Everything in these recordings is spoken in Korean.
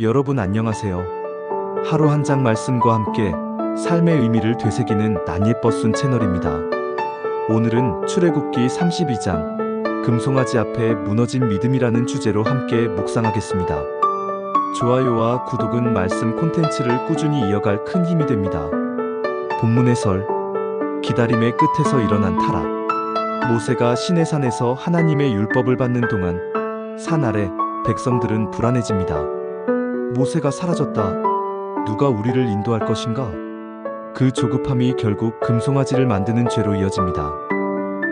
여러분 안녕하세요. 하루 한 장 말씀과 함께 삶의 의미를 되새기는 난예버순 채널입니다. 오늘은 출애굽기 32장 금송아지 앞에 무너진 믿음이라는 주제로 함께 묵상하겠습니다. 좋아요와 구독은 말씀 콘텐츠를 꾸준히 이어갈 큰 힘이 됩니다. 본문 해설 기다림의 끝에서 일어난 타락 모세가 시내산에서 하나님의 율법을 받는 동안 산 아래 백성들은 불안해집니다. 모세가 사라졌다. 누가 우리를 인도할 것인가? 그 조급함이 결국 금송아지를 만드는 죄로 이어집니다.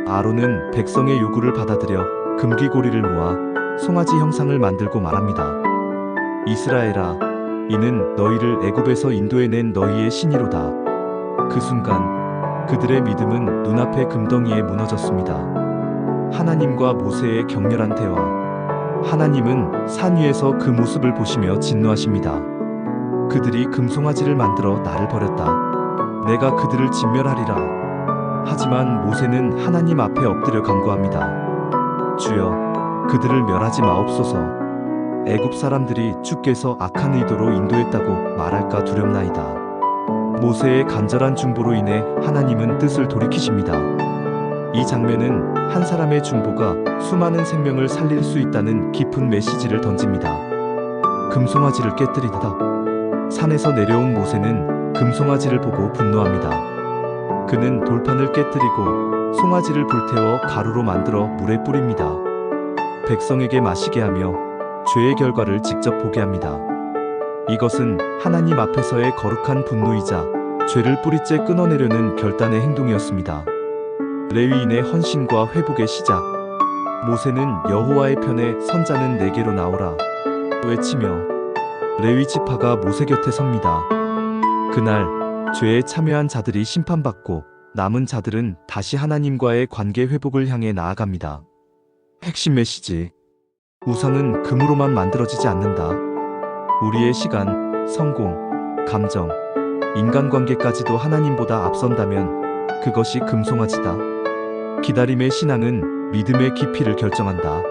아론은 백성의 요구를 받아들여 금귀고리를 모아 송아지 형상을 만들고 말합니다. 이스라엘아, 이는 너희를 애굽에서 인도해낸 너희의 신이로다. 그 순간 그들의 믿음은 눈앞의 금덩이에 무너졌습니다. 하나님과 모세의 격렬한 대화. 하나님은 산 위에서 그 모습을 보시며 진노하십니다. 그들이 금송아지를 만들어 나를 버렸다. 내가 그들을 진멸하리라. 하지만 모세는 하나님 앞에 엎드려 간구합니다. 주여, 그들을 멸하지 마옵소서. 애굽 사람들이 주께서 악한 의도로 인도했다고 말할까 두렵나이다. 모세의 간절한 중보로 인해 하나님은 뜻을 돌이키십니다. 이 장면은 한 사람의 중보가 수많은 생명을 살릴 수 있다는 깊은 메시지를 던집니다. 금송아지를 깨뜨리다. 산에서 내려온 모세는 금송아지를 보고 분노합니다. 그는 돌판을 깨뜨리고 송아지를 불태워 가루로 만들어 물에 뿌립니다. 백성에게 마시게 하며 죄의 결과를 직접 보게 합니다. 이것은 하나님 앞에서의 거룩한 분노이자 죄를 뿌리째 끊어내려는 결단의 행동이었습니다. 레위인의 헌신과 회복의 시작. 모세는 여호와의 편에 선자는 내게로 나오라 외치며 레위 지파가 모세 곁에 섭니다. 그날 죄에 참여한 자들이 심판받고 남은 자들은 다시 하나님과의 관계 회복을 향해 나아갑니다. 핵심 메시지. 우상은 금으로만 만들어지지 않는다. 우리의 시간, 성공, 감정, 인간관계까지도 하나님보다 앞선다면 그것이 금송아지다. 기다림의 신앙은 믿음의 깊이를 결정한다.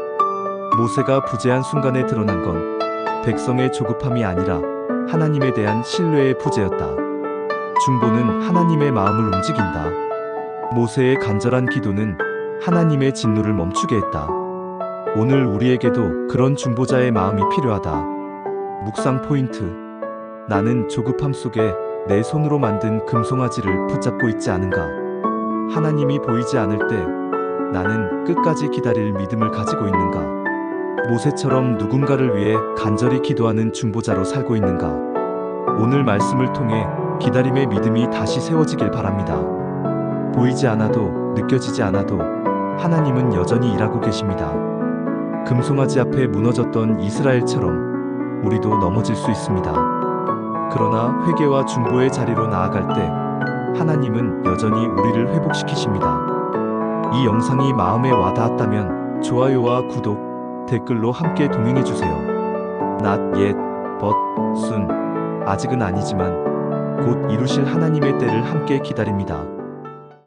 모세가 부재한 순간에 드러난 건 백성의 조급함이 아니라 하나님에 대한 신뢰의 부재였다. 중보는 하나님의 마음을 움직인다. 모세의 간절한 기도는 하나님의 진노를 멈추게 했다. 오늘 우리에게도 그런 중보자의 마음이 필요하다. 묵상 포인트. 나는 조급함 속에 내 손으로 만든 금송아지를 붙잡고 있지 않은가? 하나님이 보이지 않을 때 나는 끝까지 기다릴 믿음을 가지고 있는가? 모세처럼 누군가를 위해 간절히 기도하는 중보자로 살고 있는가? 오늘 말씀을 통해 기다림의 믿음이 다시 세워지길 바랍니다. 보이지 않아도 느껴지지 않아도 하나님은 여전히 일하고 계십니다. 금송아지 앞에 무너졌던 이스라엘처럼 우리도 넘어질 수 있습니다. 그러나 회개와 중보의 자리로 나아갈 때 하나님은 여전히 우리를 회복시키십니다. 이 영상이 마음에 와닿았다면 좋아요와 구독, 댓글로 함께 동행해 주세요. not yet, but soon. 아직은 아니지만 곧 이루실 하나님의 때를 함께 기다립니다.